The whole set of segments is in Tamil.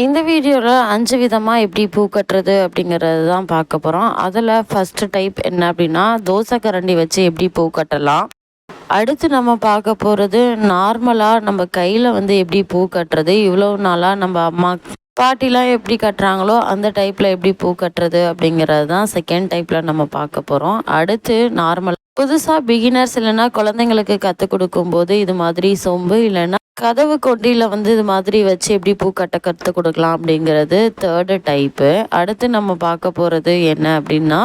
இந்த வீடியோவில் அஞ்சு விதமாக எப்படி பூ கட்டுறது அப்படிங்கிறது தான் பார்க்க போகிறோம் அதில் ஃபஸ்ட்டு டைப் என்ன அப்படின்னா தோசை கரண்டி வச்சு எப்படி பூ கட்டலாம். அடுத்து நம்ம பார்க்க போகிறது நார்மலாக நம்ம கையில் வந்து எப்படி பூ கட்டுறது இவ்வளோ நாளாக நம்ம அம்மா பாட்டிலாம் எப்படி கட்டுறாங்களோ அந்த டைப்பில் எப்படி பூ கட்டுறது அப்படிங்கிறது தான் செகண்ட் டைப்பில் நம்ம பார்க்க போகிறோம் அடுத்து நார்மல் புதுசாக பிகினர்ஸ் இல்லைன்னா குழந்தைங்களுக்கு கற்றுக் கொடுக்கும்போது இது மாதிரி சொம்பு இல்லைன்னா கதவு கொண்டியில் வந்து இது மாதிரி வச்சு எப்படி பூ கட்ட கற்றுக் கொடுக்கலாம் அப்படிங்கிறது தேர்டு டைப்பு அடுத்து நம்ம பார்க்க போகிறது என்ன அப்படின்னா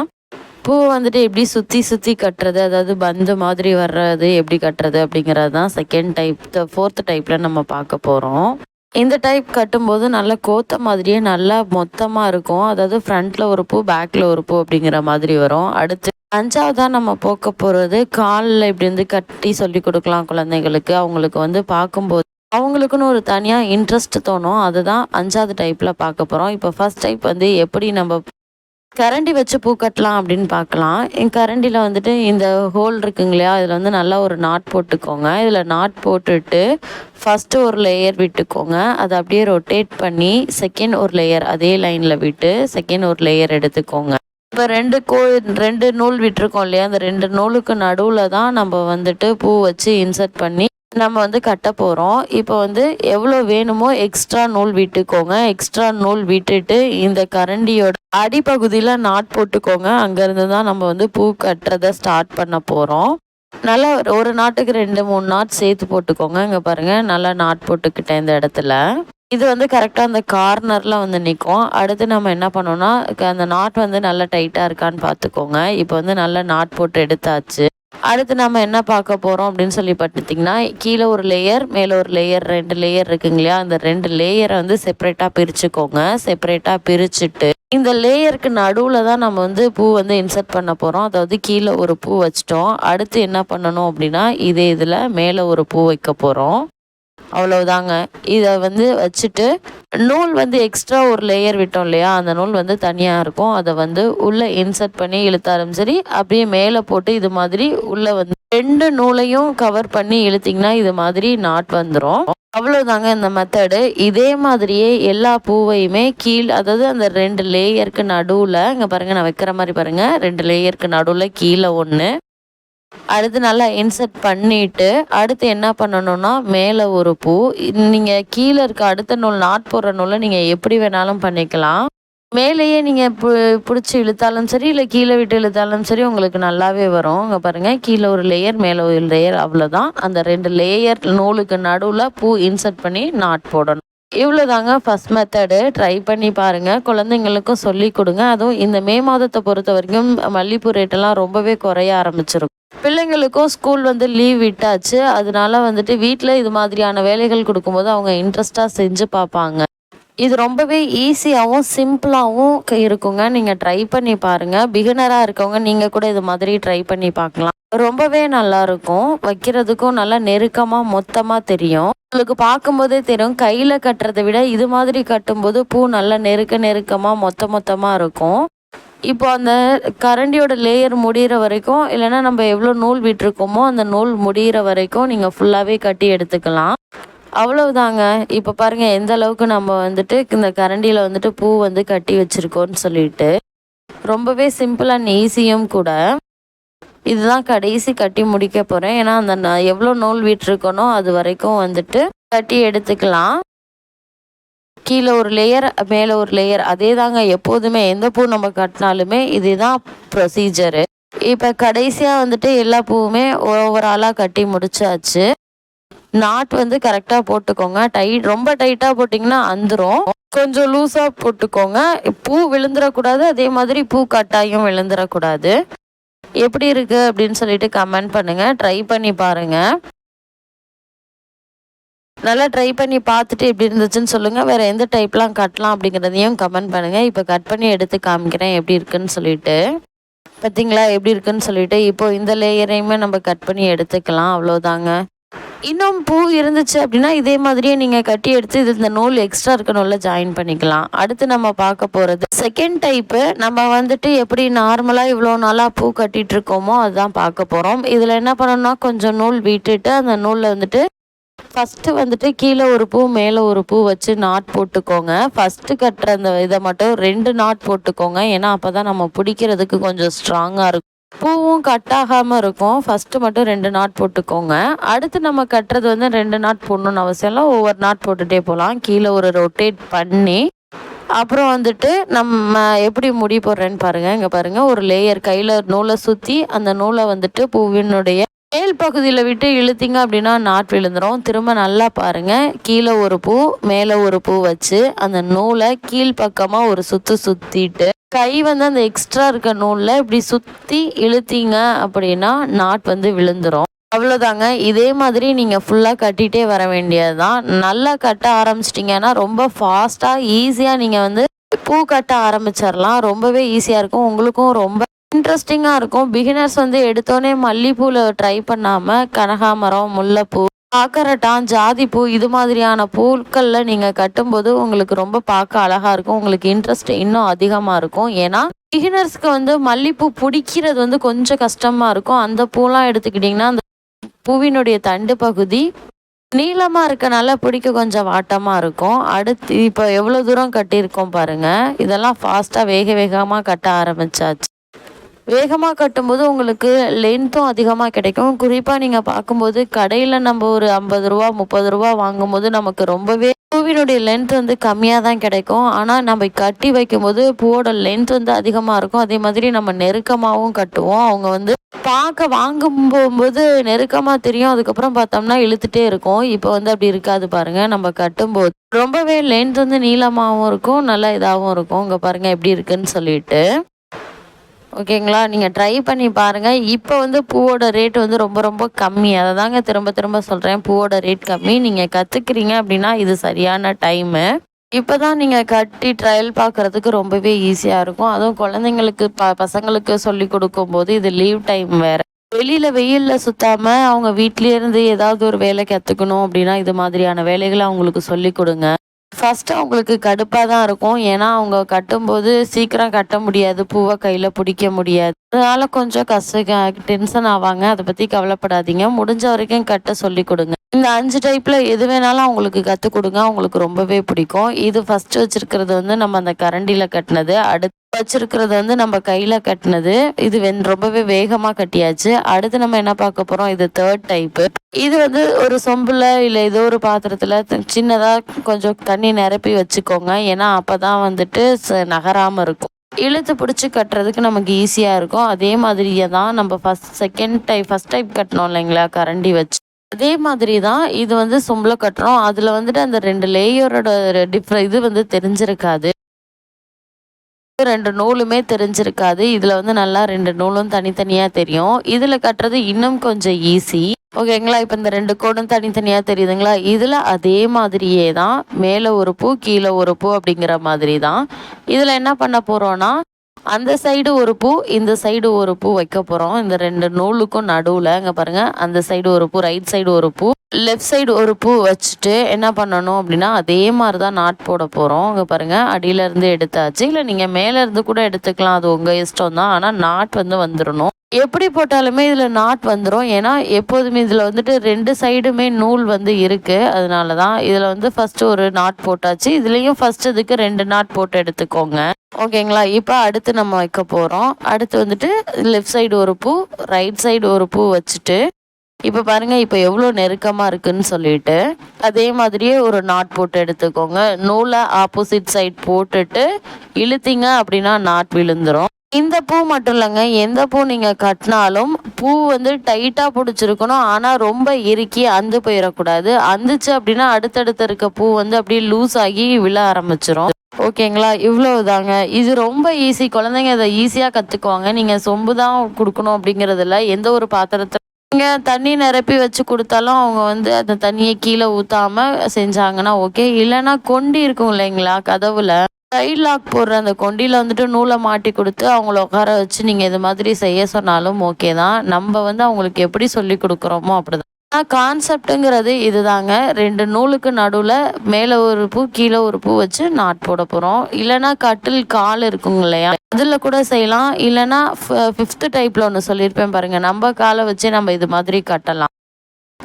பூ வந்துட்டு எப்படி சுற்றி சுற்றி கட்டுறது அதாவது பந்து மாதிரி வர்றது எப்படி கட்டுறது அப்படிங்கிறது தான் செகண்ட் டைப் ஃபோர்த்து டைப்பில் நம்ம பார்க்க போகிறோம் இந்த டைப் கட்டும்போது நல்லா கோத்த மாதிரியே நல்லா மொத்தமாக இருக்கும். அதாவது ஃப்ரண்ட்டில் ஒரு பூ பேக்கில் ஒரு பூ அப்படிங்கிற மாதிரி வரும். அடுத்து அஞ்சாவதாக நம்ம போக்க போகிறது காலில் இப்படி வந்து கட்டி சொல்லி கொடுக்கலாம் குழந்தைங்களுக்கு அவங்களுக்கு வந்து பார்க்கும்போது அவங்களுக்குன்னு ஒரு தனியாக இன்ட்ரெஸ்ட் தோணும். அதுதான் அஞ்சாவது டைப்பில் பார்க்க போகிறோம் இப்போ ஃபஸ்ட் டைப் வந்து எப்படி நம்ம கரண்டி வச்சு பூ கட்டலாம் அப்படின்னு பார்க்கலாம். என் கரண்டியில் வந்துட்டு இந்த ஹோல் இருக்குங்க இல்லையா? இதில் வந்து நல்லா ஒரு நாட் போட்டுக்கோங்க. இதில் நாட் போட்டுட்டு ஃபஸ்ட்டு ஒரு லேயர் விட்டுக்கோங்க. அதை அப்படியே ரொட்டேட் பண்ணி செகண்ட் ஒரு லேயர் அதே லைனில் விட்டு செகண்ட் ஒரு லேயர் எடுத்துக்கோங்க. இப்போ ரெண்டு கோ ரெண்டு நூல் விட்டுருக்கோம் இல்லையா? அந்த ரெண்டு நூலுக்கு நடுவில் தான் நம்ம வந்துட்டு பூ வச்சு இன்சர்ட் பண்ணி நம்ம வந்து கட்ட போகிறோம் இப்போ வந்து எவ்வளோ வேணுமோ எக்ஸ்ட்ரா நூல் விட்டுக்கோங்க. எக்ஸ்ட்ரா நூல் விட்டுட்டு இந்த கரண்டியோட அடிப்பகுதியில் நாட் போட்டுக்கோங்க. அங்கேருந்து தான் நம்ம வந்து பூ கட்டுறதை ஸ்டார்ட் பண்ண போகிறோம் நல்லா ஒரு நாட்டுக்கு ரெண்டு மூணு நாட் சேர்த்து போட்டுக்கோங்க. இங்கே பாருங்கள் நல்லா நாட் போட்டுக்கிட்டேன் இந்த இடத்துல. இது வந்து கரெக்டாக அந்த கார்னரில் வந்து நிற்கும் அடுத்து நம்ம என்ன பண்ணோம்னா அந்த நாட் வந்து நல்லா டைட்டாக இருக்கான்னு பார்த்துக்கோங்க. இப்போ வந்து நல்லா நாட் போட்டு எடுத்தாச்சு. அடுத்து நம்ம என்ன பார்க்க போகிறோம் அப்படின்னு சொல்லி பார்த்துட்டிங்கன்னா கீழே ஒரு லேயர் மேலே ஒரு லேயர் ரெண்டு லேயர் இருக்குங்க இல்லையா? அந்த ரெண்டு லேயரை வந்து செப்பரேட்டாக பிரிச்சுக்கோங்க. செப்பரேட்டாக பிரிச்சுட்டு இந்த லேயருக்கு நடுவில் தான் நம்ம வந்து பூ வந்து இன்சர்ட் பண்ண போகிறோம் அதாவது கீழே ஒரு பூ வச்சிட்டோம். அடுத்து என்ன பண்ணணும் அப்படின்னா இதே இதில் மேலே ஒரு பூ வைக்க போகிறோம் அவ்வளவுதாங்க. இதை வந்து வச்சுட்டு நூல் வந்து எக்ஸ்ட்ரா ஒரு லேயர் விட்டோம் இல்லையா? அந்த நூல் வந்து தனியாக இருக்கும். அதை வந்து உள்ளே இன்சர்ட் பண்ணி இழுத்தாலும் சரி அப்படியே மேலே போட்டு இது மாதிரி உள்ளே வந்து ரெண்டு நூலையும் கவர் பண்ணி இழுத்திங்கன்னா இது மாதிரி நாட் வந்துடும் அவ்வளோதாங்க இந்த மெத்தடு இதே மாதிரியே எல்லா பூவையுமே கீழ் அதாவது அந்த ரெண்டு லேயருக்கு நடுவில் இங்கே பாருங்கள் நான் வைக்கிற மாதிரி பாருங்கள் ரெண்டு லேயருக்கு நடுவில் கீழே ஒன்று அடுத்து நல்லா இன்சர்ட் பண்ணிட்டு அடுத்து என்ன பண்ணணும்னா மேலே ஒரு பூ. நீங்கள் கீழே இருக்க அடுத்த நூல் நாட் போடுற நூலை நீங்கள் எப்படி வேணாலும் பண்ணிக்கலாம். மேலேயே நீங்கள் பு பிடிச்சி இழுத்தாலும் சரி இல்லை கீழே விட்டு இழுத்தாலும் சரி உங்களுக்கு நல்லாவே வரும். இங்கே பாருங்கள் கீழே ஒரு லேயர் மேலே ஒரு லேயர் அவ்வளோதான் அந்த ரெண்டு லேயர் நூலுக்கு நடுவில் பூ இன்சர்ட் பண்ணி நாட் போடணும். இவ்வளோதாங்க ஃபஸ்ட் மெத்தடு ட்ரை பண்ணி பாருங்கள் குழந்தைங்களுக்கும் சொல்லி கொடுங்க. அதுவும் இந்த மே மாதத்தை பொறுத்த வரைக்கும் மல்லிப்பூ ரேட்டெல்லாம் ரொம்பவே குறைய ஆரம்பிச்சிருக்கும். பிள்ளைங்களுக்கும் ஸ்கூல் வந்து லீவ் விட்டாச்சு. அதனால வந்துட்டு வீட்டில் இது மாதிரியான வேலைகள் கொடுக்கும்போது அவங்க இன்ட்ரெஸ்டாக செஞ்சு பார்ப்பாங்க. இது ரொம்பவே ஈஸியாகவும் சிம்பிளாகவும் இருக்குங்க. நீங்கள் ட்ரை பண்ணி பாருங்கள் பிகினராக இருக்கவங்க நீங்கள் கூட இது மாதிரி ட்ரை பண்ணி பார்க்கலாம். ரொம்பவே நல்லா இருக்கும். வைக்கிறதுக்கும் நல்லா நெருக்கமாக மொத்தமாக தெரியும். உங்களுக்கு பார்க்கும்போதே தெரியும். கையில் கட்டுறதை விட இது மாதிரி கட்டும்போது பூ நல்லா நெருக்க நெருக்கமாக மொத்த மொத்தமாக இருக்கும். இப்போ அந்த கரண்டியோட லேயர் முடிகிற வரைக்கும் இல்லைன்னா நம்ம எவ்வளோ நூல் விட்டுருக்கோமோ அந்த நூல் முடிகிற வரைக்கும் நீங்கள் ஃபுல்லாகவே கட்டி எடுத்துக்கலாம். அவ்வளவுதாங்க. இப்போ பாருங்கள் எந்த அளவுக்கு நம்ம வந்துட்டு இந்த கரண்டியில் வந்துட்டு பூ வந்து கட்டி வச்சுருக்கோன்னு சொல்லிட்டு. ரொம்பவே சிம்பிள் அண்ட் ஈஸியும் கூட. இதுதான் கடைசி கட்டி முடிக்க போகிறேன் ஏன்னா அந்த எவ்வளோ நூல் விட்டுருக்கோனோ அது வரைக்கும் வந்துட்டு கட்டி எடுத்துக்கலாம். கீழே ஒரு லேயர் மேலே ஒரு லேயர் அதே தாங்க எப்போதுமே எந்த பூ நம்ம கட்டினாலுமே இதுதான் ப்ரொசீஜரு இப்போ கடைசியாக வந்துட்டு எல்லா பூவுமே ஓவராலாக கட்டி முடிச்சாச்சு. நாட் வந்து கரெக்டாக போட்டுக்கோங்க. டைட் ரொம்ப டைட்டாக போட்டிங்கன்னா அந்துரும். கொஞ்சம் லூஸாக போட்டுக்கோங்க. பூ விழுந்துடக்கூடாது அதே மாதிரி பூ கட்டாயும் விழுந்துடக்கூடாது எப்படி இருக்குது அப்படின்னு சொல்லிட்டு கமெண்ட் பண்ணுங்கள் ட்ரை பண்ணி பாருங்கள் நல்லா ட்ரை பண்ணி பார்த்துட்டு எப்படி இருந்துச்சுன்னு சொல்லுங்கள் வேறு எந்த டைப்லாம் கட்டலாம் அப்படிங்கிறதையும் கமெண்ட் பண்ணுங்கள் இப்போ கட் பண்ணி எடுத்து காமிக்கிறேன் எப்படி இருக்குன்னு சொல்லிட்டு. பார்த்தீங்களா எப்படி இருக்குன்னு சொல்லிட்டு இப்போ இந்த லேயரையுமே நம்ம கட் பண்ணி எடுத்துக்கலாம். அவ்வளோதாங்க இன்னும் பூ இருந்துச்சு அப்படின்னா இதே மாதிரியே நீங்கள் கட்டி எடுத்து இது இந்த நூல் எக்ஸ்ட்ரா இருக்க நூலில் ஜாயின் பண்ணிக்கலாம். அடுத்து நம்ம பார்க்க போகிறது செகண்ட் டைப்பு நம்ம வந்துட்டு எப்படி நார்மலாக இவ்வளோ நாளாக பூ கட்டிகிட்டு இருக்கோமோ அதுதான் பார்க்க போகிறோம் இதில் என்ன பண்ணணும்னா கொஞ்சம் நூல் விட்டுட்டு அந்த நூலில் வந்துட்டு ஃபஸ்ட்டு வந்துட்டு கீழே ஒரு பூ மேலே ஒரு பூ வச்சு நாட் போட்டுக்கோங்க. ஃபஸ்ட்டு கட்டுற அந்த இதை மட்டும் ரெண்டு நாட் போட்டுக்கோங்க. ஏன்னா அப்போ தான் நம்ம பிடிக்கிறதுக்கு கொஞ்சம் ஸ்ட்ராங்காக இருக்கும். பூவும் கட் ஆகாமல் இருக்கும். ஃபஸ்ட்டு மட்டும் ரெண்டு நாட் போட்டுக்கோங்க. அடுத்து நம்ம கட்டுறது வந்து ரெண்டு நாட் போடணுன்னு அவசியம் இல்லை. ஒவ்வொரு நாட் போட்டுகிட்டே போகலாம் கீழே ஒரு ரொட்டேட் பண்ணி அப்புறம் வந்துட்டு நம்ம எப்படி முடி போடுறேன்னு பாருங்கள் இங்கே பாருங்கள் ஒரு லேயர் கையில் நூலை சுற்றி அந்த நூலை வந்துட்டு பூவினுடைய மேல் பகுதியில் விட்டு இழுத்தீங்க அப்படின்னா நாட் விழுந்துடும் திரும்ப நல்லா பாருங்கள் கீழே ஒரு பூ மேலே ஒரு பூ வச்சு அந்த நூலை கீழ்ப்பக்கமாக ஒரு சுற்று சுற்றிட்டு கை வந்து அந்த எக்ஸ்ட்ரா இருக்க நூலில் இப்படி சுற்றி இழுத்தீங்க அப்படின்னா நாட் வந்து விழுந்துடும் அவ்வளோதாங்க இதே மாதிரி நீங்கள் ஃபுல்லாக கட்டிகிட்டே வர வேண்டியது தான் நல்லா கட்ட ஆரம்பிச்சிட்டிங்கன்னா ரொம்ப ஃபாஸ்ட்டாக ஈஸியாக நீங்கள் வந்து பூ கட்ட ஆரம்பிச்சிடலாம் ரொம்பவே ஈஸியாக இருக்கும். உங்களுக்கும் ரொம்ப இன்ட்ரெஸ்டிங்காக இருக்கும். பிகினர்ஸ் வந்து எடுத்தோடனே மல்லிப்பூவில் ட்ரை பண்ணாமல் கனகாமரம் முல்லைப்பூ காக்கரட்டான் ஜாதிப்பூ இது மாதிரியான பூக்களில் நீங்கள் கட்டும்போது உங்களுக்கு ரொம்ப பார்க்க அழகாக இருக்கும். உங்களுக்கு இன்ட்ரெஸ்ட் இன்னும் அதிகமாக இருக்கும். ஏன்னா பிகினர்ஸ்க்கு வந்து மல்லிப்பூ பிடிக்கிறது வந்து கொஞ்சம் கஷ்டமாக இருக்கும். அந்த பூலாம் எடுத்துக்கிட்டிங்கன்னா அந்த பூவினுடைய தண்டு பகுதி நீளமாக இருக்கனால பிடிக்க கொஞ்சம் வாட்டமாக இருக்கும். அடுத்து இப்போ எவ்வளோ தூரம் கட்டியிருக்கோம் பாருங்கள் இதெல்லாம் ஃபாஸ்ட்டாக வேக வேகமாக கட்ட ஆரம்பிச்சாச்சு. வேகமாக கட்டும்போது உங்களுக்கு லென்த்தும் அதிகமாக கிடைக்கும். குறிப்பாக நீங்கள் பார்க்கும்போது கடையில் நம்ம ஒரு ஐம்பது ரூபா முப்பது ரூபா வாங்கும்போது நமக்கு ரொம்பவே பூவினுடைய லென்த் வந்து கம்மியாக தான் கிடைக்கும். ஆனால் நம்ம கட்டி வைக்கும்போது பூவோட லென்த் வந்து அதிகமாக இருக்கும். அதே மாதிரி நம்ம நெருக்கமாகவும் கட்டுவோம். அவங்க வந்து பார்க்க வாங்கும் போகும்போது நெருக்கமாக தெரியும். அதுக்கப்புறம் பார்த்தோம்னா இழுத்துட்டே இருக்கும். இப்போ வந்து அப்படி இருக்காது பாருங்கள் நம்ம கட்டும்போது ரொம்பவே லென்த் வந்து நீளமாகவும் இருக்கும். நல்லா இதாகவும் இருக்கும். இங்கே பாருங்கள் எப்படி இருக்குன்னு சொல்லிட்டு. ஓகேங்களா? நீங்கள் ட்ரை பண்ணி பாருங்கள் இப்போ வந்து பூவோட ரேட் வந்து ரொம்ப ரொம்ப கம்மி. அதை தாங்க திரும்ப திரும்ப சொல்கிறேன் பூவோட ரேட் கம்மி. நீங்கள் கற்றுக்குறீங்க அப்படின்னா இது சரியான டைமு இப்போ தான் நீங்கள் கட்டி ட்ரையல் பார்க்குறதுக்கு ரொம்பவே ஈஸியாக இருக்கும். அதுவும் குழந்தைங்களுக்கு ப பசங்களுக்கு சொல்லி கொடுக்கும்போது இது லீவ் டைம் வேறு. வெளியில் வெயிலில் சுற்றாமல் அவங்க வீட்லேருந்து ஏதாவது ஒரு வேலை கற்றுக்கணும் அப்படின்னா இது மாதிரியான வேலைகளை அவங்களுக்கு சொல்லி கொடுங்க. ஃபஸ்ட்டு அவங்களுக்கு கடுப்பாக தான் இருக்கும். ஏன்னா அவங்க கட்டும்போது சீக்கிரம் கட்ட முடியாது. பூவை கையில் பிடிக்க முடியாது. அதனால் கொஞ்சம் கஷ்ட டென்ஷன் ஆவாங்க. அதை பற்றி கவலைப்படாதீங்க. முடிஞ்ச வரைக்கும் கட்ட சொல்லி கொடுங்க. இந்த அஞ்சு டைப்பில் எது வேணாலும் அவங்களுக்கு கற்றுக் கொடுங்க. அவங்களுக்கு ரொம்பவே பிடிக்கும். இது ஃபஸ்ட்டு வச்சுருக்கிறது வந்து நம்ம அந்த கரண்டியில் கட்டினது. அடுத்து வச்சிருக்கிறது வந்து நம்ம கையில் கட்டினது. இது வென் ரொம்பவே வேகமாக கட்டியாச்சு. அடுத்து நம்ம என்ன பார்க்க போகிறோம் இது தேர்ட் டைப்பு இது வந்து ஒரு சொம்பில் இல்லை ஏதோ ஒரு பாத்திரத்தில் சின்னதாக கொஞ்சம் தண்ணி நிரப்பி வச்சுக்கோங்க. ஏன்னா அப்போ தான் வந்துட்டு நகராமல் இருக்கும். இழுத்து பிடிச்சி கட்டுறதுக்கு நமக்கு ஈஸியாக இருக்கும். அதே மாதிரியே தான் நம்ம first second type first type கட்டினோம் இல்லைங்களா? கரண்டி வச்சு. அதே மாதிரி தான் இது வந்து சொம்பில் கட்டுறோம். அதில் வந்துட்டு அந்த ரெண்டு லேயரோட டிஃப்ர இது வந்து தெரிஞ்சிருக்காது. ரெண்டு நூலுமே தெரிஞ்சிருக்காது. இதில் வந்து நல்லா ரெண்டு நூலும் தனித்தனியாக தெரியும். இதில் கட்டுறது இன்னும் கொஞ்சம் ஈஸி ஓகேங்களா? இப்போ இந்த ரெண்டு கோடும் தனித்தனியாக தெரியுதுங்களா? இதில் அதே மாதிரியே தான். மேலே ஒரு பூ கீழே ஒரு பூ அப்படிங்கிற மாதிரி தான் இதில் என்ன பண்ண போகிறோன்னா அந்த சைடு ஒரு பூ இந்த சைடு ஒரு பூ வைக்க போகிறோம் இந்த ரெண்டு நூலுக்கும் நடுவில் அங்கே பாருங்கள் அந்த சைடு ஒரு பூ ரைட் சைடு ஒரு பூ. லெஃப்ட் சைடு ஒரு பூ வச்சுட்டு என்ன பண்ணணும் அப்படின்னா அதே மாதிரி தான் நாட் போட போகிறோம் அங்கே பாருங்கள் அடியிலேருந்து எடுத்தாச்சு. இல்லை நீங்கள் மேலேருந்து கூட எடுத்துக்கலாம். அது உங்கள் இஷ்டம் தான் ஆனால் நாட் வந்து வந்துடணும் எப்படி போட்டாலுமே இதில் நாட் வந்துடும் ஏன்னா எப்போதுமே இதில் வந்துட்டு ரெண்டு சைடுமே நூல் வந்து இருக்குது அதனால தான் இதில் வந்து ஃபஸ்ட்டு ஒரு நாட் போட்டாச்சு. இதுலேயும் ஃபஸ்ட் இதுக்கு ரெண்டு நாட் போட்டு எடுத்துக்கோங்க. ஓகேங்களா இப்போ அடுத்து நம்ம வைக்க போகிறோம் அடுத்து வந்துட்டு லெஃப்ட் சைடு ஒரு பூ ரைட் சைடு ஒரு பூ வச்சுட்டு இப்போ பாருங்கள் இப்போ எவ்வளோ நெருக்கமாக இருக்குதுன்னு சொல்லிட்டு அதே மாதிரியே ஒரு நாட் போட்டு எடுத்துக்கோங்க. நூலை ஆப்போசிட் சைட் போட்டுட்டு இழுத்திங்க அப்படின்னா நாட் விழுந்துடும் இந்த பூ மட்டும் இல்லைங்க. எந்த பூ நீங்கள் கட்டினாலும் பூ வந்து டைட்டாக பிடிச்சிருக்கணும். ஆனால் ரொம்ப இறுக்கி அந்து போயிடக்கூடாது அந்துச்சு அப்படின்னா அடுத்தடுத்து இருக்க பூ வந்து அப்படியே லூஸ் ஆகி விழ ஆரம்பிச்சிரும். ஓகேங்களா? இவ்வளவுதாங்க. இது ரொம்ப ஈஸி குழந்தைங்க இதை ஈஸியாக கற்றுக்குவாங்க நீங்கள் சொம்பு தான் கொடுக்கணும் அப்படிங்கிறதுல எந்த ஒரு பாத்திரத்தை நீங்கள் தண்ணி நிரப்பி வச்சு கொடுத்தாலும் அவங்க வந்து அந்த தண்ணியை கீழே ஊற்றாமல் செஞ்சாங்கன்னா ஓகே இல்லைன்னா கொண்டி இருக்கும் இல்லைங்களா? கதவுல. சைட் லாக் போடுற அந்த கொண்டியில் வந்துட்டு நூலை மாட்டி கொடுத்து அவங்கள உட்கார வச்சு நீங்கள் இது மாதிரி செய்ய சொன்னாலும் ஓகே தான். நம்ம வந்து அவங்களுக்கு எப்படி சொல்லி கொடுக்குறோமோ அப்படிதான். கான்செப்டுங்கிறது இதுதாங்க. ரெண்டு நூலுக்கு நடுவில் மேலே ஒரு பூ கீழே ஒரு பூ வச்சு நாட் போட போகிறோம் இல்லைனா கட்டில் கால் இருக்குங்க இல்லையா? அதில் கூட செய்யலாம். இல்லைனா ஃபிஃப்த்து டைப்பில் ஒன்று சொல்லியிருப்பேன் பாருங்கள் நம்ம காலை வச்சு நம்ம இது மாதிரி கட்டலாம்.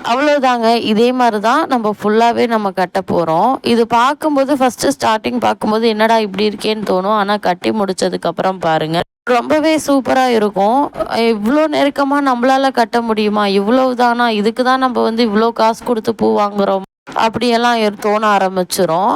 அவ்வளோதாங்க இதே மாதிரி தான் நம்ம ஃபுல்லாகவே நம்ம கட்ட போகிறோம் இது பார்க்கும்போது ஃபஸ்ட்டு ஸ்டார்டிங் பார்க்கும்போது என்னடா இப்படி இருக்கேன்னு தோணும். ஆனால் கட்டி முடிச்சதுக்கப்புறம் பாருங்கள் ரொம்பவே சூப்பராக இருக்கும். இவ்வளோ நெருக்கமாக நம்மளால் கட்ட முடியுமா? இவ்வளவு தானா இதுக்கு தான் நம்ம வந்து இவ்வளோ காசு கொடுத்து பூ வாங்குகிறோம் அப்படியெல்லாம் தோண ஆரம்பிச்சிரும்.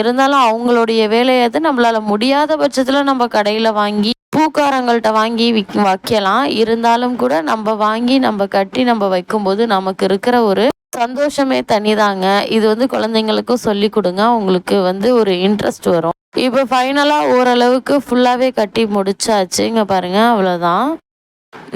இருந்தாலும் அவங்களுடைய வேலையை அது முடியாத பட்சத்தில் நம்ம கடையில் வாங்கி பூக்காரங்கள்ட்ட வாங்கி விக் வைக்கலாம். இருந்தாலும் கூட நம்ம வாங்கி நம்ம கட்டி நம்ம வைக்கும்போது நமக்கு இருக்கிற ஒரு சந்தோஷமே தனிதாங்க. இது வந்து குழந்தைங்களுக்கும் சொல்லி கொடுங்க. உங்களுக்கு வந்து ஒரு இன்ட்ரெஸ்ட் வரும். இப்போ ஃபைனலாக ஓரளவுக்கு ஃபுல்லாகவே கட்டி முடிச்சாச்சு இங்கே பாருங்க அவ்வளோதான்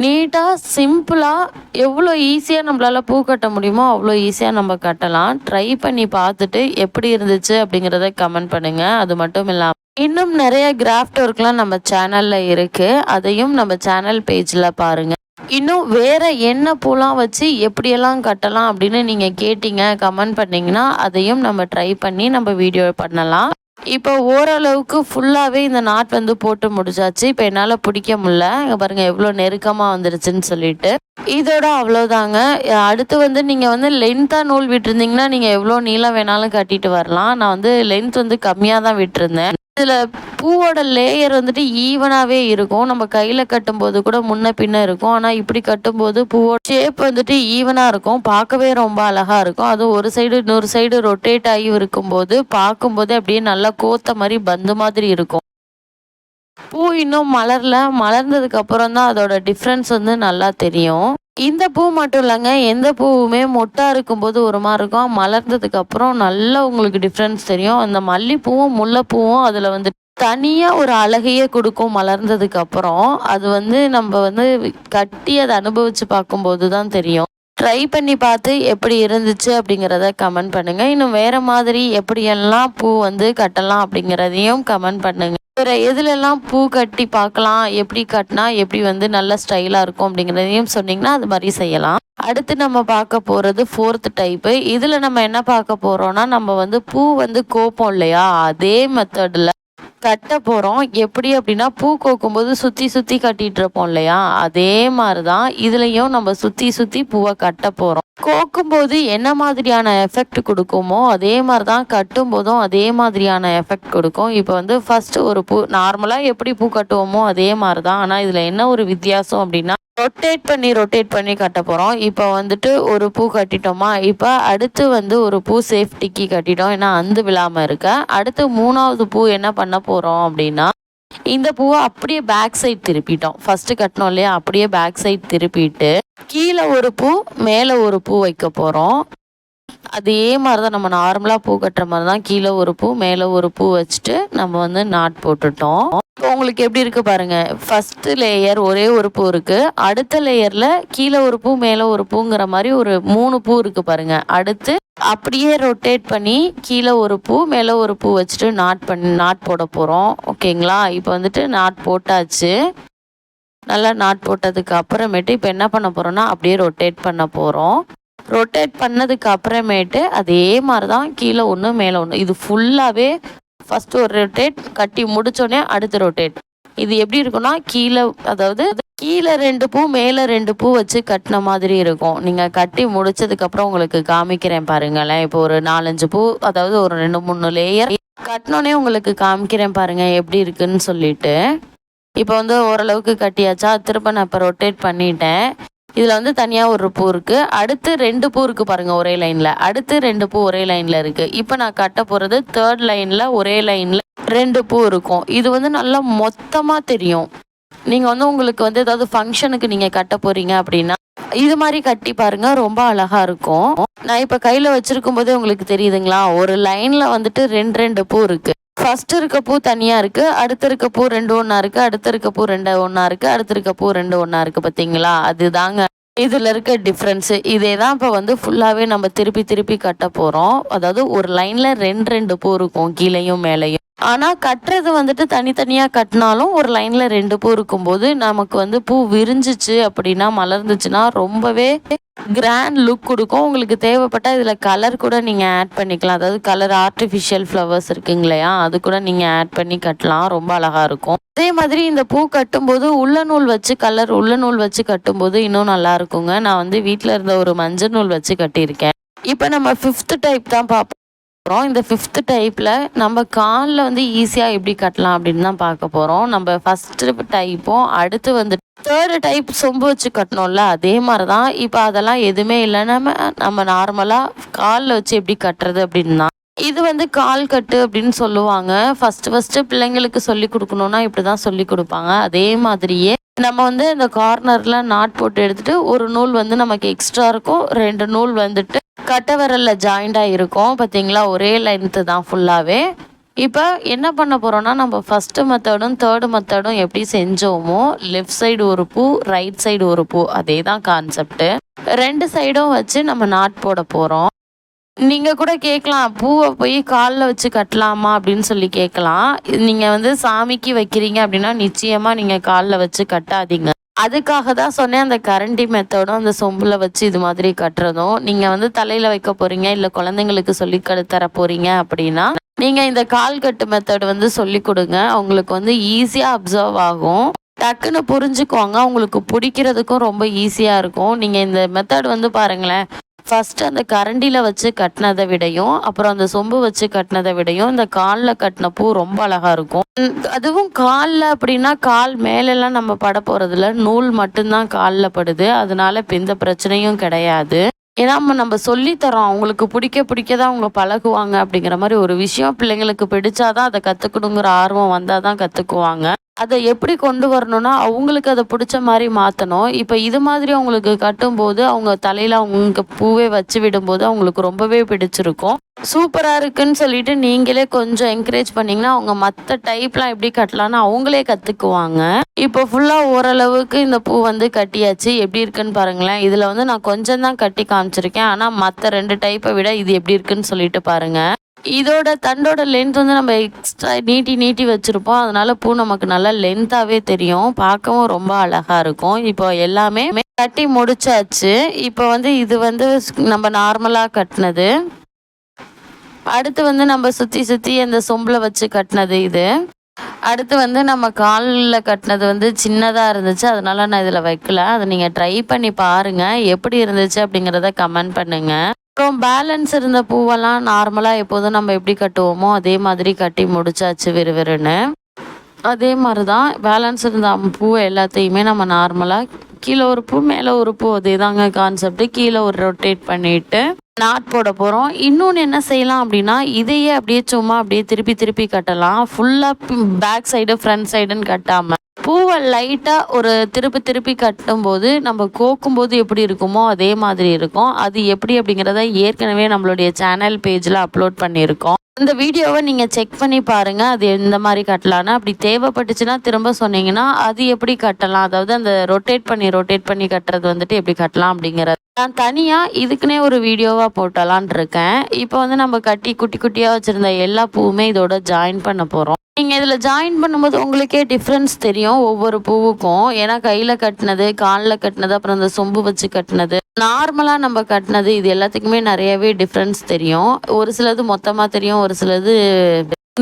நீட்டாக சிம்பிளாக எவ்வளோ ஈஸியாக நம்மளால் பூ கட்ட முடியுமோ அவ்வளோ ஈஸியாக நம்ம கட்டலாம். ட்ரை பண்ணி பார்த்துட்டு எப்படி இருந்துச்சு அப்படிங்கிறத கமெண்ட் பண்ணுங்கள் அது மட்டும் இல்லாமல் இன்னும் நிறைய கிராஃப்ட் ஒர்க்லாம் நம்ம சேனலில் இருக்குது அதையும் நம்ம சேனல் பேஜில் பாருங்கள் இன்னும் வேற என்ன பூலாம் வச்சு எப்படியெல்லாம் கட்டலாம் அப்படின்னு நீங்கள் கேட்டீங்க கமெண்ட் பண்ணீங்கன்னா அதையும் நம்ம ட்ரை பண்ணி நம்ம வீடியோ பண்ணலாம். இப்போ ஓரளவுக்கு ஃபுல்லாகவே இந்த நாட் வந்து போட்டு முடிச்சாச்சு. இப்போ என்னால் பிடிக்க முடியல. இங்கே பாருங்கள் எவ்வளோ நெருக்கமாக வந்துருச்சுன்னு சொல்லிட்டு. இதோட அவ்வளோதாங்க. அடுத்து வந்து நீங்கள் வந்து லென்த்தாக நூல் விட்டுருந்தீங்கன்னா நீங்கள் எவ்வளோ நீளம் வேணாலும் கட்டிட்டு வரலாம். நான் வந்து லென்த் வந்து கம்மியாக தான் விட்டுருந்தேன். இதில் பூவோட லேயர் வந்துட்டு ஈவனாகவே இருக்கும். நம்ம கையில் கட்டும்போது கூட முன்ன பின்ன இருக்கும். ஆனால் இப்படி கட்டும்போது பூவோட ஷேப் வந்துட்டு ஈவனாக இருக்கும். பார்க்கவே ரொம்ப அழகாக இருக்கும். அதுவும் ஒரு சைடு இன்னொரு சைடு ரொட்டேட் ஆகி இருக்கும்போது பார்க்கும்போது அப்படியே நல்லா கோத்த மாதிரி பந்து மாதிரி இருக்கும். பூ இன்னும் மலரல. மலர்ந்ததுக்கு அப்புறம் தான் அதோட டிஃப்ரென்ஸ் வந்து நல்லா தெரியும். இந்த பூ மட்டும் இல்லைங்க. எந்த பூவுமே மொட்டா இருக்கும்போது ஒரு மாதிரி இருக்கும். மலர்ந்ததுக்கு அப்புறம் நல்லா உங்களுக்கு டிஃப்ரென்ஸ் தெரியும். அந்த மல்லிப்பூவும் முல்லைப்பூவும் அதில் வந்து தனியாக ஒரு அழகையே கொடுக்கும் மலர்ந்ததுக்கு அப்புறம். அது வந்து நம்ம வந்து கட்டி அதை அனுபவிச்சு பார்க்கும்போது தான் தெரியும். ட்ரை பண்ணி பார்த்து எப்படி இருந்துச்சு அப்படிங்கிறத கமெண்ட் பண்ணுங்க. இன்னும் வேறு மாதிரி எப்படியெல்லாம் பூ வந்து கட்டலாம் அப்படிங்கிறதையும் கமெண்ட் பண்ணுங்கள் வேற எதுலெல்லாம் பூ கட்டி பார்க்கலாம் எப்படி கட்டினா எப்படி வந்து நல்ல ஸ்டைலாக இருக்கும் அப்படிங்கிறதையும் சொன்னீங்கன்னா அது மாதிரி செய்யலாம். அடுத்து நம்ம பார்க்க போகிறது ஃபோர்த் டைப்பு இதில் நம்ம என்ன பார்க்க போகிறோன்னா நம்ம வந்து பூ வந்து கோப்போம் இல்லையா? அதே மெத்தடில் கட்ட போகிறோம் எப்படி அப்படின்னா பூ கோக்கும்போது சுற்றி சுற்றி கட்டிகிட்டு இருப்போம் இல்லையா? அதே மாதிரி தான் இதுலேயும் நம்ம சுற்றி சுற்றி பூவை கட்ட போகிறோம் கோக்கும்போது என்ன மாதிரியான எஃபெக்ட் கொடுக்குமோ அதே மாதிரி தான் கட்டும் போதும் அதே மாதிரியான எஃபெக்ட் கொடுக்கும். இப்போ வந்து ஃபஸ்ட்டு ஒரு பூ நார்மலாக எப்படி பூ கட்டுவோமோ அதே மாதிரி தான் ஆனால் இதில் என்ன ஒரு வித்தியாசம் அப்படின்னா ரொட்டேட் பண்ணி ரொட்டேட் பண்ணி கட்ட போகிறோம் இப்போ வந்துட்டு ஒரு பூ கட்டிட்டோமா? இப்போ அடுத்து வந்து ஒரு பூ சேஃப்டிக்கு கட்டிட்டோம். ஏன்னா அந்து விழாமல் இருக்க. அடுத்து மூணாவது பூ என்ன பண்ண போகிறோம் அப்படின்னா இந்த பூவை அப்படியே பேக் சைட் திருப்பிட்டோம். ஃபஸ்ட்டு கட்டினோம் இல்லையா? அப்படியே பேக் சைட் திருப்பிட்டு கீழே ஒரு பூ மேலே ஒரு பூ வைக்க போகிறோம் அதே மாதிரி தான் நம்ம நார்மலாக பூ கட்டுற மாதிரி தான் கீழே ஒரு பூ மேலே ஒரு பூ வச்சுட்டு நம்ம வந்து நாட் போட்டுட்டோம். இப்போ உங்களுக்கு எப்படி இருக்கு பாருங்க. ஃபர்ஸ்ட் லேயர் ஒரே ஒரு பூ இருக்கு. அடுத்த லேயர்ல கீழே ஒரு பூ மேலே ஒரு பூங்கிற மாதிரி ஒரு மூணு பூ இருக்கு பாருங்க. அடுத்து அப்படியே ரொட்டேட் பண்ணி கீழே ஒரு பூ மேலே ஒரு பூ வச்சுட்டு நாட் பண்ணி நாட் போட போகிறோம் ஓகேங்களா இப்போ வந்துட்டு நாட் போட்டாச்சு. நல்லா நாட் போட்டதுக்கு அப்புறமேட்டு இப்போ என்ன பண்ண போகிறோம்னா அப்படியே ரொட்டேட் பண்ண போகிறோம் ரொட்டேட் பண்ணதுக்கு அப்புறமேட்டு அதே மாதிரி தான் கீழே ஒன்று மேலே ஒன்று இது ஃபுல்லாகவே ஃபஸ்ட்டு ஒரு ரொட்டேட் கட்டி முடித்தோடனே அடுத்த ரொட்டேட் இது எப்படி இருக்கும்னா கீழே அதாவது கீழே ரெண்டு பூ மேலே ரெண்டு பூ வச்சு கட்டின மாதிரி இருக்கும். நீங்கள் கட்டி முடிச்சதுக்கப்புறம் உங்களுக்கு காமிக்கிறேன் பாருங்களேன். இப்போ ஒரு நாலஞ்சு பூ அதாவது ஒரு ரெண்டு மூணு லேயர் கட்டினோடனே உங்களுக்கு காமிக்கிறேன் பாருங்கள் எப்படி இருக்குன்னு சொல்லிட்டு. இப்போ வந்து ஓரளவுக்கு கட்டியாச்சா? திரும்ப நான் இப்போ ரொட்டேட் பண்ணிட்டேன். இதில் வந்து தனியாக ஒரு பூ இருக்குது அடுத்து ரெண்டு பூ இருக்குது பாருங்கள் ஒரே லைனில் அடுத்து ரெண்டு பூ ஒரே லைனில் இருக்குது இப்போ நான் கட்ட போகிறது தேர்ட் லைனில் ஒரே லைனில் ரெண்டு பூ இருக்கும். இது வந்து நல்லா மொத்தமாக தெரியும். நீங்கள் வந்து உங்களுக்கு வந்து ஏதாவது ஃபங்க்ஷனுக்கு நீங்கள் கட்ட போகிறீங்க அப்படின்னா இது மாதிரி கட்டி பாருங்க. ரொம்ப அழகா இருக்கும். நான் இப்போ கையில் வச்சிருக்கும் போதே உங்களுக்கு தெரியுதுங்களா? ஒரு லைனில் வந்துட்டு ரெண்டு ரெண்டு பூ இருக்குது ஃபர்ஸ்ட் இருக்க பூ தனியாக இருக்குது அடுத்து இருக்க பூ ரெண்டு ஒன்றா இருக்குது அடுத்து இருக்க பூ ரெண்டு ஒன்றா இருக்குது அடுத்து இருக்க பூ ரெண்டு ஒன்றா இருக்குது பார்த்தீங்களா அதுதாங்க. இதில் இருக்க டிஃப்ரென்ஸு இதே தான் இப்போ வந்து ஃபுல்லாகவே நம்ம திருப்பி திருப்பி கட்ட போகிறோம் அதாவது ஒரு லைனில் ரெண்டு ரெண்டு பூ இருக்கும் கீழேயும் மேலேயும். ஆனால் கட்டுறது வந்துட்டு தனித்தனியாக கட்டினாலும் ஒரு லைனில் ரெண்டு பூ இருக்கும்போது நமக்கு வந்து பூ விரிஞ்சிச்சு அப்படின்னா மலர்ந்துச்சுன்னா ரொம்பவே கிராண்ட் லுக் கொடுக்கும். உங்களுக்கு தேவைப்பட்டால் இதில் கலர் கூட நீங்கள் ஆட் பண்ணிக்கலாம். அதாவது கலர் ஆர்டிஃபிஷியல் ஃப்ளவர்ஸ் இருக்குங்க இல்லையா? அது கூட நீங்கள் ஆட் பண்ணி கட்டலாம். ரொம்ப அழகாக இருக்கும். அதே மாதிரி இந்த பூ கட்டும்போது உள்ள நூல் வச்சு கலர் உள்ள நூல் வச்சு கட்டும்போது இன்னும் நல்லா இருக்குங்க. நான் வந்து வீட்டில் இருந்த ஒரு மஞ்சள் நூல் வச்சு கட்டியிருக்கேன். இப்போ நம்ம ஃபிஃப்த் டைப் தான் பார்ப்போம். அப்புறம் இந்த ஃபிஃப்த்து டைப்பில் நம்ம காலில் வந்து ஈஸியாக எப்படி கட்டலாம் அப்படின்னு தான் பார்க்க போகிறோம் நம்ம ஃபஸ்ட்டு டைப்பும் அடுத்து வந்து தேர்டு டைப் சொம்பு வச்சு கட்டணும்ல அதே மாதிரி தான் இப்போ அதெல்லாம் எதுவுமே இல்லை. நம்ம நம்ம நார்மலாக காலில் வச்சு எப்படி கட்டுறது அப்படின்னு தான் இது வந்து கால் கட்டு அப்படின்னு சொல்லுவாங்க. ஃபஸ்ட்டு ஃபஸ்ட்டு பிள்ளைங்களுக்கு சொல்லி கொடுக்கணுன்னா இப்படி தான் சொல்லி கொடுப்பாங்க. அதே மாதிரியே நம்ம வந்து இந்த கார்னரில் நாட் போட்டு எடுத்துகிட்டு ஒரு நூல் வந்து நமக்கு எக்ஸ்ட்ரா இருக்கும். ரெண்டு நூல் வந்துட்டு கட்டை ஜாயிண்டாக இருக்கும். பார்த்தீங்களா ஒரே லென்த்து தான் ஃபுல்லாகவே இப்போ என்ன பண்ண போகிறோம்னா நம்ம ஃபஸ்ட்டு மெத்தடும் தேர்டு மெத்தடும் எப்படி செஞ்சோமோ லெஃப்ட் சைடு ஒரு பூ ரைட் சைடு ஒரு பூ அதே தான் கான்செப்ட்டு ரெண்டு சைடும் வச்சு நம்ம நாட் போட போகிறோம் நீங்கள் கூட கேட்கலாம் பூவை போய் காலில் வச்சு கட்டலாமா அப்படின்னு சொல்லி கேட்கலாம் நீங்கள் வந்து சாமிக்கு வைக்கிறீங்க அப்படின்னா நிச்சயமாக நீங்கள் காலில் வச்சு கட்டாதீங்க. அதுக்காக தான் சொன்னேன் அந்த கரண்டி மெத்தடும் அந்த சொம்பில் வச்சு இது மாதிரி கட்டுறதும். நீங்கள் வந்து தலையில் வைக்க போகிறீங்க இல்லை குழந்தைங்களுக்கு சொல்லி தர போகிறீங்க அப்படின்னா நீங்கள் இந்த கால் கட்டு மெத்தட் வந்து சொல்லி கொடுங்க. அவங்களுக்கு வந்து ஈஸியாக அப்சர்வ் ஆகும். டக்குன்னு புரிஞ்சுக்குவாங்க அவங்களுக்கு பிடிக்கிறதுக்கும் ரொம்ப ஈஸியாக இருக்கும். நீங்கள் இந்த மெத்தட் வந்து பாருங்களேன் ஃபஸ்ட்டு அந்த கரண்டியில் வச்சு கட்டினதை விடையும் அப்புறம் அந்த சொம்பு வச்சு கட்டினதை விடையும் இந்த காலில் கட்டின பூ ரொம்ப அழகாக இருக்கும். அதுவும் காலில் அப்படின்னா கால் மேலெல்லாம் நம்ம பட போகிறதுல நூல் மட்டும்தான் காலில் படுது. அதனால இப்போ எந்த பிரச்சனையும் கிடையாது. ஏன்னா நம்ம நம்ம சொல்லித்தரோம் அவங்களுக்கு பிடிக்க பிடிக்க தான் அவங்க பழகுவாங்க அப்படிங்கிற மாதிரி ஒரு விஷயம். பிள்ளைங்களுக்கு பிடிச்சாதான் அதை கற்றுக்கணுங்கிற ஆர்வம் வந்தால் தான் கற்றுக்குவாங்க அதை எப்படி கொண்டு வரணும்னா அவங்களுக்கு அதை பிடிச்ச மாதிரி மாற்றணும் இப்போ இது மாதிரி அவங்களுக்கு கட்டும்போது அவங்க தலையில் அவங்க பூவே வச்சு விடும்போது அவங்களுக்கு ரொம்பவே பிடிச்சிருக்கும். சூப்பராக இருக்குன்னு சொல்லிட்டு நீங்களே கொஞ்சம் என்கரேஜ் பண்ணிங்கன்னா அவங்க மற்ற டைப்லாம் எப்படி கட்டலான்னு அவங்களே கற்றுக்குவாங்க இப்போ ஃபுல்லாக ஓரளவுக்கு இந்த பூ வந்து கட்டியாச்சு. எப்படி இருக்குன்னு பாருங்களேன். இதில் வந்து நான் கொஞ்சம் தான் கட்டி காமிச்சிருக்கேன். ஆனால் மற்ற ரெண்டு டைப்பை விட இது எப்படி இருக்குன்னு சொல்லிட்டு பாருங்கள் இதோட தண்டோட லென்த் வந்து நம்ம எக்ஸ்ட்ரா நீட்டி நீட்டி வச்சுருப்போம். அதனால பூ நமக்கு நல்லா லென்த்தாகவே தெரியும். பார்க்கவும் ரொம்ப அழகாக இருக்கும். இப்போ எல்லாமே கட்டி முடிச்சாச்சு. இப்போ வந்து இது வந்து நம்ம நார்மலாக கட்டினது. அடுத்து வந்து நம்ம சுற்றி சுற்றி அந்த சொம்பில் வச்சு கட்டினது இது. அடுத்து வந்து நம்ம காலில் கட்டினது வந்து சின்னதாக இருந்துச்சு. அதனால நான் இதில் வைக்கல. அதை நீங்கள் ட்ரை பண்ணி பாருங்கள் எப்படி இருந்துச்சு அப்படிங்கிறத கமெண்ட் பண்ணுங்கள் அப்புறம் பேலன்ஸ் இருந்த பூவெல்லாம் நார்மலாக எப்போதும் நம்ம எப்படி கட்டுவோமோ அதே மாதிரி கட்டி முடிச்சாச்சு விறுவிறுன்னு அதே மாதிரி தான் பேலன்ஸ் இருந்த பூவை எல்லாத்தையுமே நம்ம நார்மலாக கீழே ஒரு பூ மேலே ஒரு பூ அதே தாங்க கான்செப்ட் கீழே ஒரு ரொட்டேட் பண்ணிவிட்டு நாட் போட போகிறோம் இன்னொன்று என்ன செய்யலாம் அப்படின்னா இதையே அப்படியே சும்மா அப்படியே திருப்பி திருப்பி கட்டலாம். ஃபுல்லாக பேக் சைடு ஃப்ரண்ட் சைடுன்னு கட்டாமல் பூவை லைட்டாக ஒரு திருப்பி திருப்பி கட்டும்போது நம்ம கோக்கும்போது எப்படி இருக்குமோ அதே மாதிரி இருக்கும். அது எப்படி அப்படிங்கிறத ஏற்கனவே நம்மளுடைய சேனல் பேஜில் அப்லோட் பண்ணியிருக்கோம். இந்த வீடியோவை நீங்கள் செக் பண்ணி பாருங்கள் அது எந்த மாதிரி கட்டலான்னு அப்படி தேவைப்பட்டுச்சுன்னா திரும்ப சொன்னீங்கன்னா அது எப்படி கட்டலாம்? அதாவது அந்த ரொட்டேட் பண்ணி ரொட்டேட் பண்ணி கட்டுறது வந்துட்டு எப்படி கட்டலாம் அப்படிங்கிறது நான் தனியாக இதுக்குன்னே ஒரு வீடியோவாக போட்டலான் இருக்கேன். இப்போ வந்து நம்ம கட்டி குட்டி குட்டியாக வச்சுருந்த எல்லா பூவுமே இதோட ஜாயின் பண்ண போகிறோம் நீங்கள் இதில் ஜாயின் பண்ணும்போது உங்களுக்கே டிஃப்ரென்ஸ் தெரியும் ஒவ்வொரு பூவுக்கும். ஏன்னா கையில் கட்டினது காலில் கட்டினது அப்புறம் அந்த சொம்பு வச்சு கட்டினது. நார்மலாக நம்ம கட்டினது இது எல்லாத்துக்குமே நிறையவே டிஃப்ரென்ஸ் தெரியும். ஒரு சிலது மொத்தமாக தெரியும் ஒரு சிலது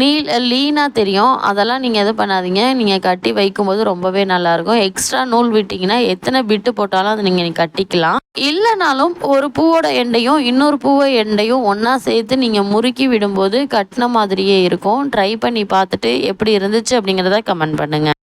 நீ லீனாக தெரியும். அதெல்லாம் நீங்கள் எதுவும் பண்ணாதீங்க. நீங்கள் கட்டி வைக்கும்போது ரொம்பவே நல்லாயிருக்கும். எக்ஸ்ட்ரா நூல் விட்டிங்கன்னா எத்தனை பிட்டு போட்டாலும் அதை நீங்கள் கட்டிக்கலாம். இல்லைனாலும் ஒரு பூவோட எண்டையும் இன்னொரு பூவை எண்டையும் ஒன்றா சேர்த்து நீங்கள் முறுக்கி விடும்போது கட்டின மாதிரியே இருக்கும். ட்ரை பண்ணி பார்த்துட்டு எப்படி இருந்துச்சு அப்படிங்கிறத கமெண்ட் பண்ணுங்கள்